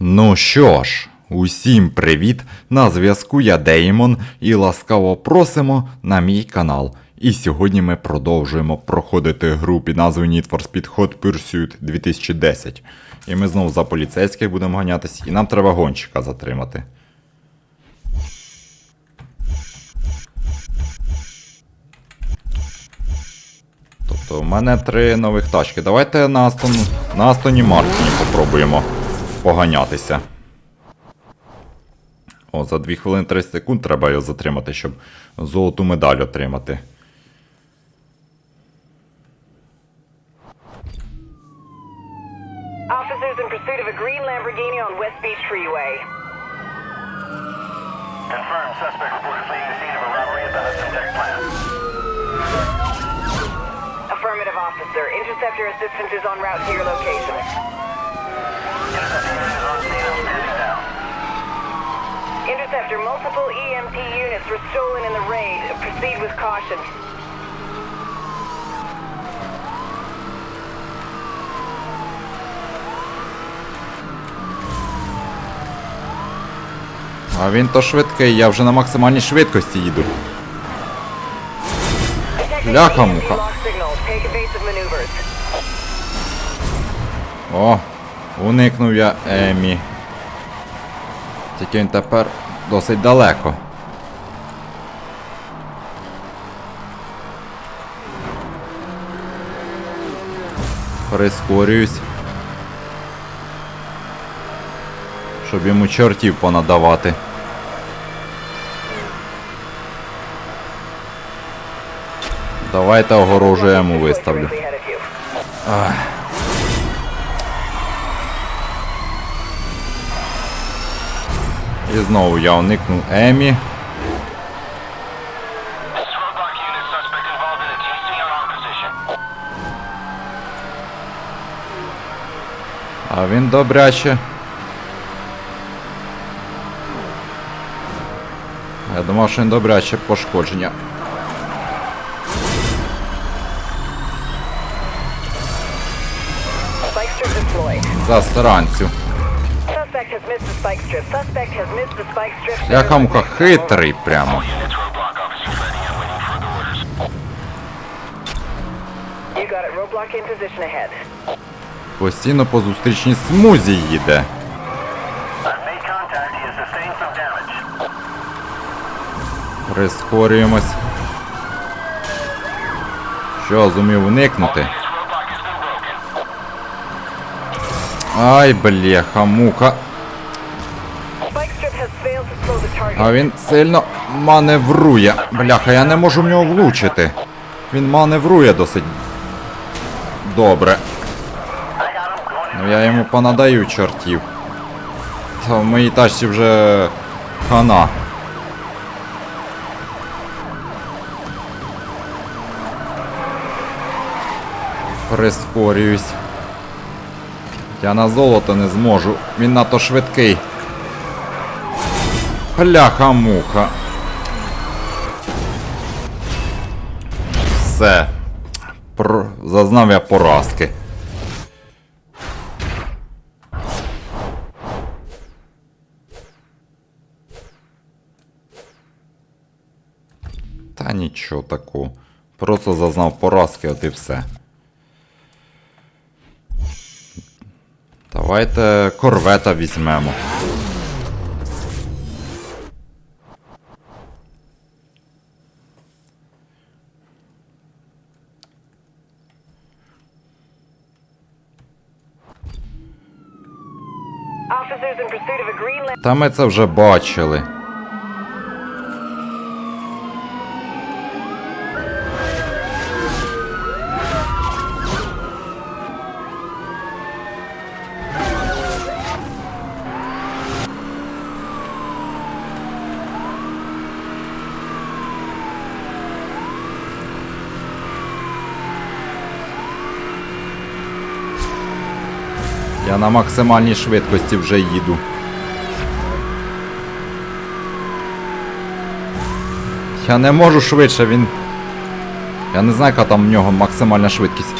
Ну що ж, усім привіт! На зв'язку я Деймон і ласкаво просимо на мій канал. І сьогодні ми продовжуємо проходити гру під назвою Need for Speed Hot Pursuit 2010. І ми знову за поліцейських будемо ганятись, і нам треба гонщика затримати. Тобто, в мене три нових тачки. Давайте на Астоні Мартіні попробуємо поганятися. О, за 2 хвилини 30 секунд треба його затримати, щоб золоту медаль отримати. Officers in pursuit of a green Lamborghini on West Beach Freeway. Confirmed. Suspect reported fleeing the scene of a robbery at the Hudson Tech plant. Affirmative officer. Interceptor assistance is en route to your location. Interceptor, multiple EMT units were stolen in the raid. Proceed with caution. А він то швидкий, я вже на максимальній швидкості їду. Evasive maneuvers. О, уникнув я Емі. Тільки він тепер досить далеко. Прискорююсь. Щоб йому чортів понадавати. Давайте огорожу я йому виставлю. Directly І знову я уникнув Емі. А він добряче. Я думав, що він добряче пошкодження. Deployed. Засранцю. Strip. Ляхамуха хитрий прямо. Постійно по зустрічній смузі їде. Прискорюємось. Що, зумів уникнути? Ай, бляха, муха. А він сильно маневрує. Бляха, я не можу в нього влучити. Він маневрує досить добре. Ну я йому понадаю чортів. Та в моїй тачці вже хана. Прискорююсь. Я на золото не зможу. Він надто швидкий. Бляха-муха. Все. Про... Зазнав я поразки. Та нічого такого. Просто зазнав поразки, от і все. Давайте корвета візьмемо. Officers in pursuit of a green Lam- Та ми це вже бачили. Я на максимальній швидкості вже їду. Я не можу швидше, він. Я не знаю, яка там в нього максимальна швидкість.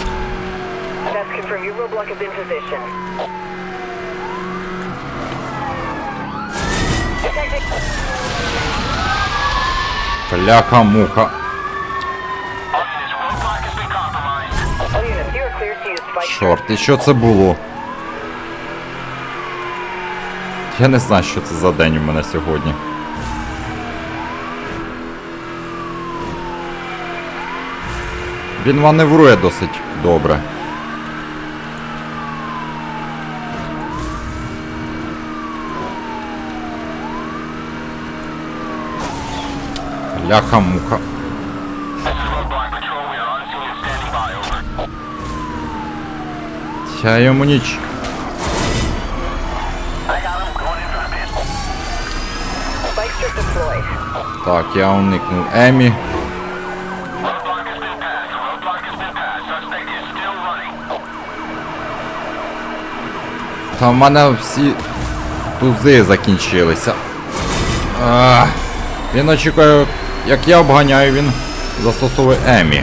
Use spike Чорт, і що це було? Я не знаю, що це за день у мене сьогодні. Він маневрує досить добре. Ляха-муха. This is roadblock patrol. We are on scene and standing by. Over. Я йому ніч. Так, я уникнув Емі. Та в мене всі тузи закінчилися. А, він очікує, як я обганяю, він застосовує Емі.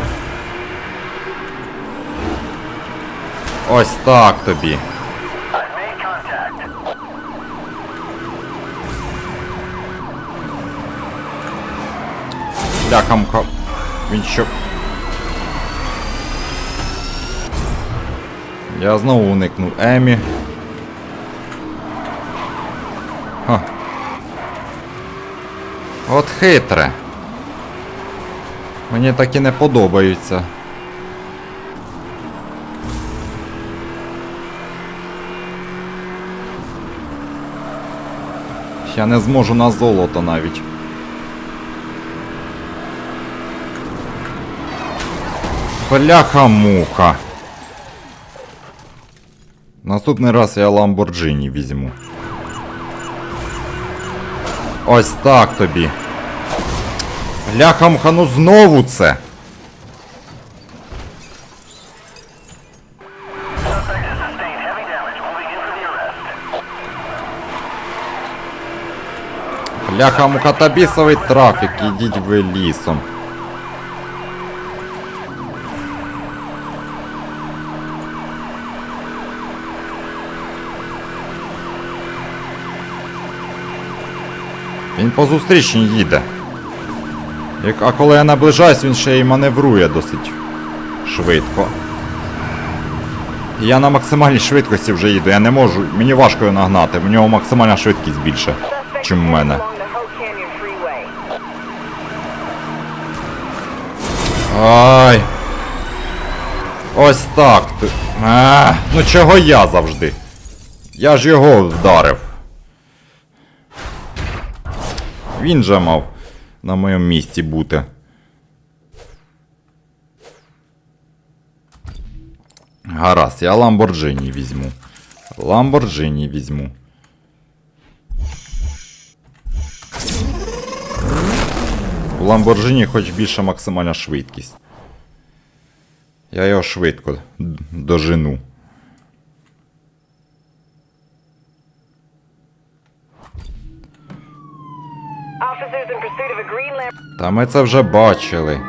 Ось так тобі. Made Він що. Я знову уникнув Емі. От хитре. Мені такі не подобаються. Я не зможу на золото навіть. Бляха-муха. Наступний раз я Ламборджині візьму. Ось так тобі. Бляха-муха, ну знову це. Suspect has sustained heavy damage. Moving in for the arrest. Бляха-муха та бісовий трафік, ідіть ви лісом. По зустрічній їде. Як, а коли я наближаюсь, він ще й маневрує досить швидко. Я на максимальній швидкості вже їду, я не можу, мені важко його нагнати, в нього максимальна швидкість більше, чим у мене. Ай. Ось так. А, ну чого я завжди? Я ж його вдарив. Він же мав на моєму місці бути. Гаразд, я Ламборджині візьму. Ламборджині візьму. У Ламборджині хоч більша максимальна швидкість. Я його швидко дожену. Officers in pursuit of a green lamp. Та ми це вже бачили.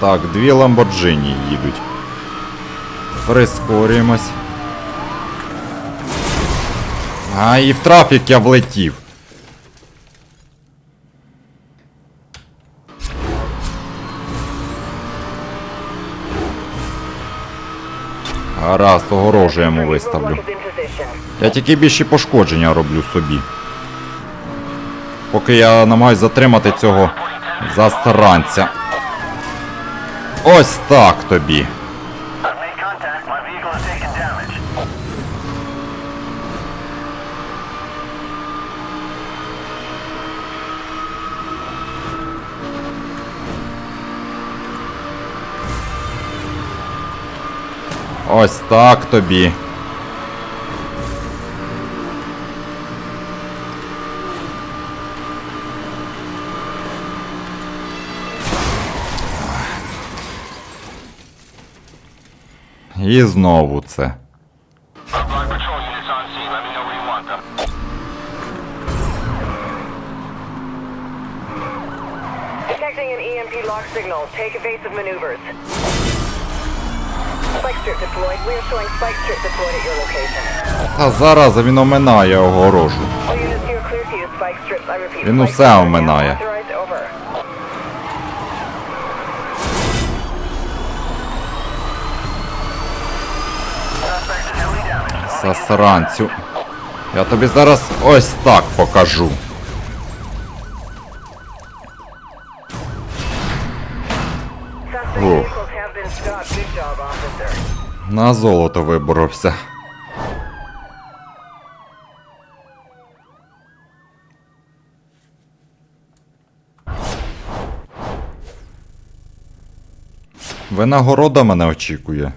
Так, дві Ламборджині їдуть. Прискорюємось. А, і в трафік я влетів. Гаразд, огорожу йому виставлю. Я тільки більші пошкодження роблю собі. Поки я намагаюсь затримати цього застранця. Ось так тобі. Ось так тобі. І знову це. Detecting an EMP lock signal. Take evasive maneuvers. Та зараза він оминає огорожу. Він усе оминає. Засранцю. Я тобі зараз ось так покажу. На золото виборовся. Винагорода мене очікує.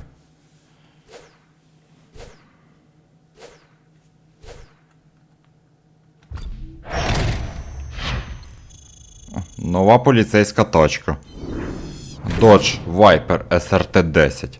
Нова поліцейська тачка. Dodge Viper SRT-10.